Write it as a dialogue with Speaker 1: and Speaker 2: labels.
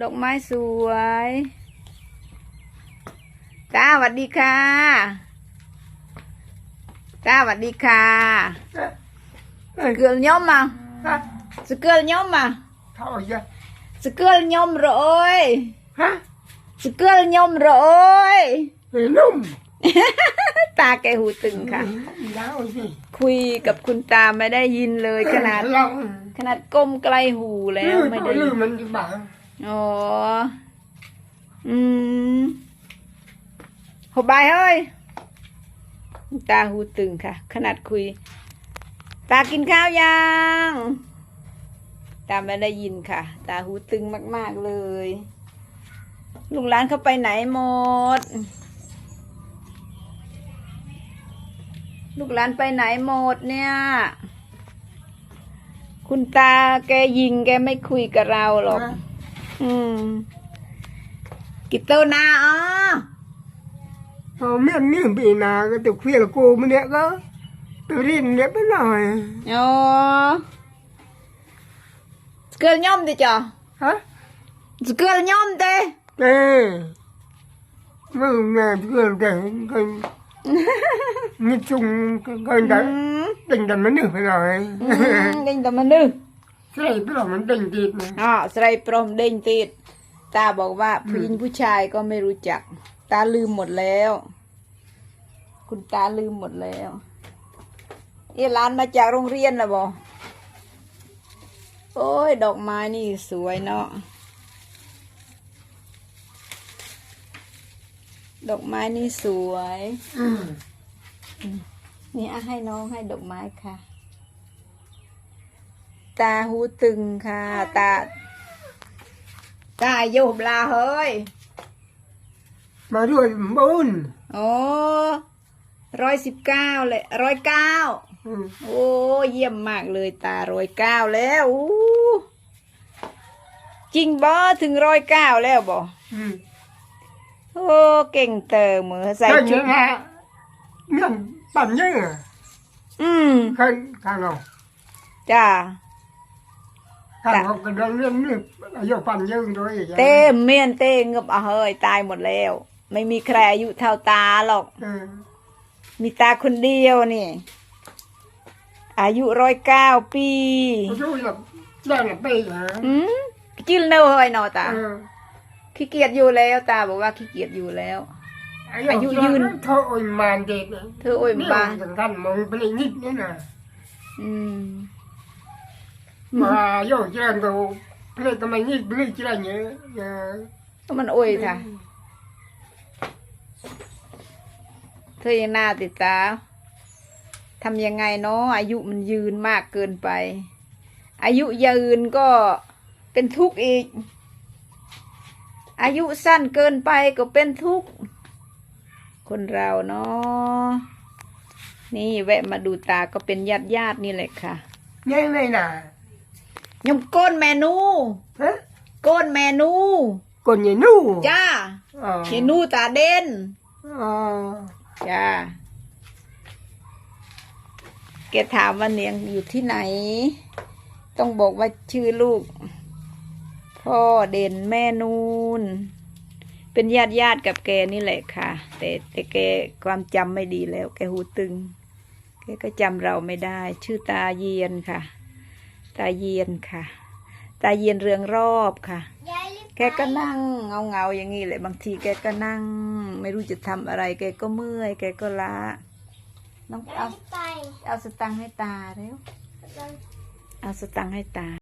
Speaker 1: ดอกไม้สวยตาสวัสดีค่ะตาสวัสดีค่ะสเกือ nhóm mà
Speaker 2: Hả?
Speaker 1: sơ cưa nhóm mà
Speaker 2: Thôi chứ
Speaker 1: sơ cưa nhóm rồi
Speaker 2: Hả?
Speaker 1: sơ cưa nhóm rồi
Speaker 2: Thì nung
Speaker 1: ตาแกหูตึงค่ะ
Speaker 2: Đau gì
Speaker 1: คุยกับคุณตาไม่ได้ยินเลยขนาด
Speaker 2: Lòng
Speaker 1: ขนาดก้มใกล้หูแล้ว
Speaker 2: Lư
Speaker 1: ไม่
Speaker 2: tội
Speaker 1: ได้ยิ
Speaker 2: lư
Speaker 1: น
Speaker 2: mình cái bạn
Speaker 1: อ๋อ อืมหบบายเฮ้ย ตาหูตึงค่ะ ขนาดคุย ตากินข้าวยัง ตาไม่ได้ยินค่ะ ตาหูตึงมาก ๆ เลยลูกหลานเขาไปไหนหมด ลูกหลานไปไหนหมดเนี่ย คุณตาแกยิงแกไม่คุยกับเราหรอก อืมกิโตนาอ๋อ
Speaker 2: Thôi miệng miệng bị nà Cái từ khuya là cô mới nẹ cơ Từ riêng nẹ bên rồi
Speaker 1: โอ้สเกิลย่อมดิจ้ะ
Speaker 2: Hả?
Speaker 1: สเกิลย่อมเด้
Speaker 2: Ê Mừng nè Cái cái cái Như chung Cái cái
Speaker 1: อื
Speaker 2: đấy
Speaker 1: ม
Speaker 2: Tình đầm nó nửa phải rồi
Speaker 1: อืมเด้ งแต่มันนึก
Speaker 2: Cái này biết là mình tình thịt này
Speaker 1: อ๋อสไลด์ปรมเด้งติดตาบอกว่าผู้หญิงผู้ชายก็ไม่รู้จัก ตาลืมหมดแล้ว คุณตาลืมหมดแล้วเอะร้านมาจากโรงเรียนแล้วบอโอ้ย ดอกไม้นี่สวยเนาะดอกไม้นี่สวย
Speaker 2: Ừ
Speaker 1: นี่อะให้น้องให้ดอกไม้ค่ะ ตาหูตึงค่ะ ตา ตาโยบลาเฮ้ย
Speaker 2: Mà rồi bốn
Speaker 1: โอ้ร้อยสิบเก้าเลยร้อยเก้า
Speaker 2: Ừ
Speaker 1: โอ้เยี่ยมมากเลยตาร้อยเก้าแล้วอู้จริงบ่ถึงร้อยเก้าแล้วบ่
Speaker 2: Ừ
Speaker 1: โอ้เก่งเตอเหมือใส่
Speaker 2: Khăn
Speaker 1: ชุ
Speaker 2: như
Speaker 1: ด
Speaker 2: là Nhận bắn như à
Speaker 1: อืม
Speaker 2: Khăn Khăn không
Speaker 1: จ้า
Speaker 2: Khăn
Speaker 1: Dạ.
Speaker 2: không Cái đó liên liên Ở vô bắn như rồi vậy
Speaker 1: เต้เมียนเต้เงือบเอาเฮ้ยตายหมดแล้ว ไม่มีใครอายุเท่าตาหรอกมีตาคนเดียวนี่ อายุร้อยเก้าปี
Speaker 2: Rồi là Đây là bây hả
Speaker 1: อืมจิ้ลเนอเฮ้ยนอตาขี้เกียจอยู่แล้วตาบอกว่าขี้เกียจอยู่แล้ว
Speaker 2: Ai
Speaker 1: Ai dụ
Speaker 2: dụ
Speaker 1: duyên.
Speaker 2: Thôi màn đẹp
Speaker 1: เธอโอยบา
Speaker 2: Thằng khăn mà Bên này nhít nữa nè
Speaker 1: อืม
Speaker 2: Mà vô chơi đồ Bên này cái mày nhít Bên này chỉ là nhớ Dạ
Speaker 1: ก็มันโอ้ยค่ะ เธอยังหน้าติดตาทำยังไงเนาะอายุมันยืนมากเกินไป อายุยืนก็เป็นทุกข์อีก อายุสั้นเกินไปก็เป็นทุกข์ คนเราเนาะนี่แวะมาดูตาก็เป็นญาติญาติๆนี่แหละค่ะ
Speaker 2: Như này nè
Speaker 1: ยมก้นเมนู
Speaker 2: Hả
Speaker 1: ก้นเมนู
Speaker 2: Còn nhảy nu
Speaker 1: จ้า
Speaker 2: Ờ
Speaker 1: เมนูตาเด่น
Speaker 2: Ờ
Speaker 1: จ้าแกถามว่าเนียงอยู่ที่ไหน ต้องบอกว่าชื่อลูก พ่อเด่นแม่นูนเป็นญาติญาติๆกับแกนี่แหละค่ะ แต่แต่แกความจำไม่ดีแล้ว แกหูตึง แกก็จำเราไม่ได้ ชื่อตาเยียนค่ะ ตาเยียนค่ะ ตาเยียนเรืองรอบค่ะ แกก็นั่งเงาเงาๆอย่างนี้แหละบางทีแกก็นั่ง ไม่รู้จะทำอะไร แกก็เมื่อย แกก็ล้าน้องเอา
Speaker 3: ไป
Speaker 1: เอาสตังค์ให้ตาเร็วเอาสตังค์ให้ตา